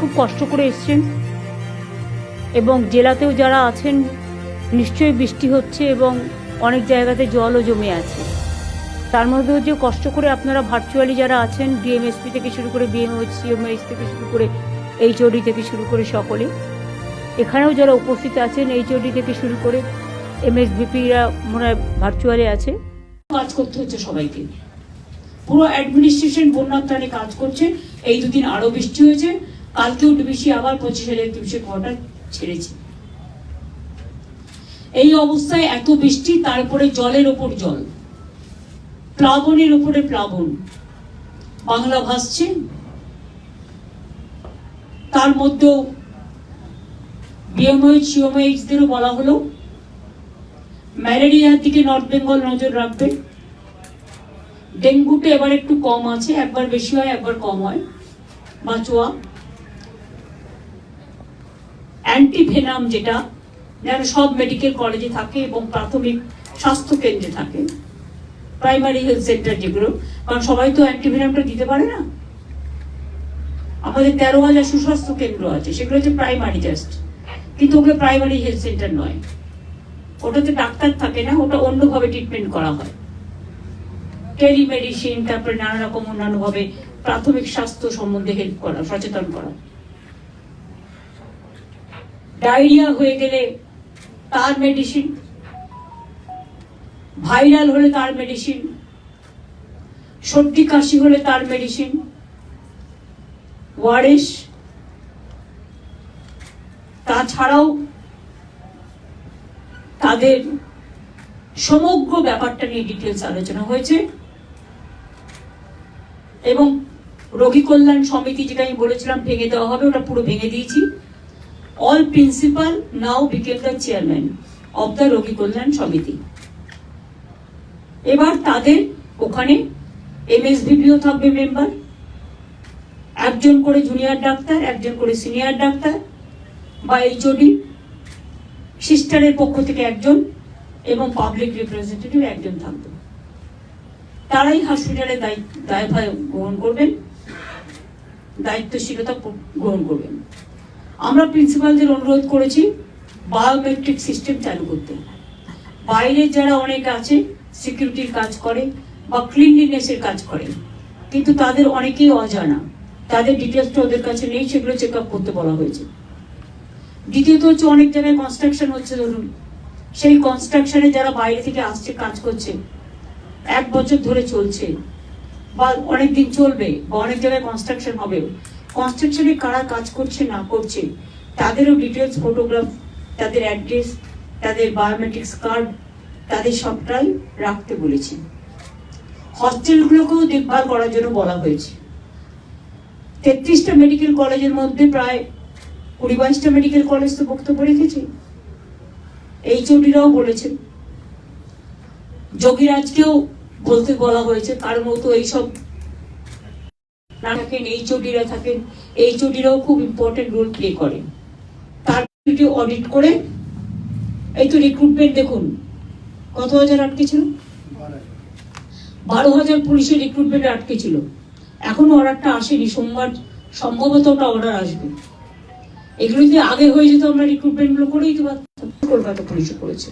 খুব কষ্ট করে এসছেন এবং জেলাতেও যারা আছেন, নিশ্চয়ই বৃষ্টি হচ্ছে এবং অনেক জায়গাতে জলও জমে আছে। তার মধ্যেও যে কষ্ট করে আপনারা ভার্চুয়ালি যারা আছেন ডিএমএসপি থেকে শুরু করে বিএমএইচ এমএস থেকে শুরু করে এইচওডি থেকে শুরু করে সকলে, এখানেও যারা উপস্থিত আছেন এইচওডি থেকে শুরু করে এমএসবিপিরা মনে হয় ভার্চুয়ালি আছে। কাজ করতে হচ্ছে সবাইকে। পুরো অ্যাডমিনিস্ট্রেশন বন্যার ত্রাণে কাজ করছে। এই দুদিন আরও বৃষ্টি হয়েছে। কালকেও ডিবিসি আবার পঁচিশ হাজার কিউসেক ওয়াটার ছেড়েছে। এই অবস্থায় এত বৃষ্টি, তারপরে জলের ওপর জল। প্লাবনের ওপরে প্লাবন। বাংলা ভাসছে। তার মধ্যেও বিএমএইচ সিওমএইচদেরও বলা হলো। ম্যালেরিয়ার দিকে নর্থ বেঙ্গল নজর রাখবে। ডেঙ্গুটা এবার একটু কম আছে, একবার বেশি হয়, একবার কম হয়। বাঁচোয়া। অ্যান্টিভেনাম যেটা, যেন সব মেডিকেল কলেজে থাকে এবং প্রাথমিক স্বাস্থ্য কেন্দ্রে থাকে। প্রাইমারি হেলথ সেন্টার যেগুলো, কারণ সবাই তো অ্যান্টিভেনামটা দিতে পারে না। আমাদের তেরো হাজার সুস্বাস্থ্য কেন্দ্র আছে, সেগুলো হচ্ছে প্রাইমারি জাস্ট। কিন্তু ওগুলো প্রাইমারি হেলথ সেন্টার নয়। ওটাতে ডাক্তার থাকে না, ওটা অন্যভাবে ট্রিটমেন্ট করা হয়। টেলিমেডিসিন তারপরে নানা রকম অন্যান্য ভাবে প্রাথমিক স্বাস্থ্য সম্বন্ধে হেল্প করা, সচেতন করা। ডায়রিয়া হয়ে গেলে তার মেডিসিন ভাইরাল হলে তার মেডিসিন সর্দি কাশি হলে তার মেডিসিন ওয়ারেস, তাছাড়াও তাদের সমগ্র ব্যাপারটা নিয়ে ডিটেলস আলোচনা হয়েছে। এবং রোগী কল্যাণ সমিতি যেটা আমি বলেছিলাম ভেঙে দেওয়া হবে, ওটা পুরো ভেঙে দিয়েছি। All principal now become the chairman of the রোগী কল্যাণ সমিতি। এবার তাদের ওখানে এমএসভিপিও থাকবে মেম্বার একজন করে জুনিয়র ডাক্তার, একজন করে সিনিয়র ডাক্তার। বা এইচওডি সিস্টারের পক্ষ থেকে একজন। এবং পাবলিক রিপ্রেজেন্টেটিভ একজন থাকবে। তারাই হসপিটালে দায়ভার গ্রহণ করবেন, দায়িত্বশীলতা গ্রহণ করবেন। আমরা প্রিন্সিপালদের অনুরোধ করেছি বায়োমেট্রিক সিস্টেম চালু করতে। বাইরের যারা অনেক আছে সিকিউরিটির কাজ করে বা ক্লিনলিনেসের কাজ করে, কিন্তু তাদের অনেকেই অজানা। তাদের ডিটেলসটা ওদের কাছে নেই, সেগুলো চেক করতে বলা হয়েছে। দ্বিতীয়ত হচ্ছে অনেক জায়গায় কনস্ট্রাকশন হচ্ছে, ধরুন সেই কনস্ট্রাকশনে যারা বাইরে থেকে আসছে, কাজ করছে, এক বছর ধরে চলছে বা অনেক দিন চলবে বা অনেক জায়গায় কনস্ট্রাকশন হবে কনস্ট্রাকশনে কারা কাজ করছে, না করছে, তাদেরও ডিটেলস ফটোগ্রাফ তাদের অ্যাড্রেস তাদের বায়োমেট্রিক্স কার্ড তাদের সবটাই রাখতে বলেছি। হস্টেলগুলোকেও দেখভাল করার জন্য বলা হয়েছে। তেত্রিশটা মেডিকেল কলেজের মধ্যে প্রায় কুড়ি বাইশটা মেডিকেল কলেজ তো বক্তব্য রেখেছে। এই চটিরাও বলেছেন যোগীরাজকেও বলতে বলা হয়েছে, তার মতো এইসব না থাকেন এই চটিরা থাকেন এই চটিরাও খুব ইম্পর্টেন্ট রোল প্লে করেন তার অডিট করে, এই তো রিক্রুটমেন্ট দেখুন, কত হাজার আটকে ছিল? বারো হাজার পুলিশের রিক্রুটমেন্ট আটকে ছিল। এখনও অর্ডারটা আসেনি, সোমবার সম্ভবত ওটা অর্ডার আসবে। এগুলো যদি আগে হয়ে যেত, আমরা রিক্রুটমেন্টগুলো করেই তো কলকাতা পুলিশে করেছে।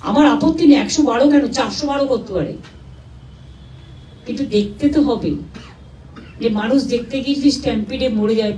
আমার আপত্তি নেই, একশো বারো কেন? চারশো বারো করতে পারে। কিন্তু দেখতে তো হবে যে মানুষ দেখতে গিয়ে যদি স্ট্যাম্পিডে মরে যায়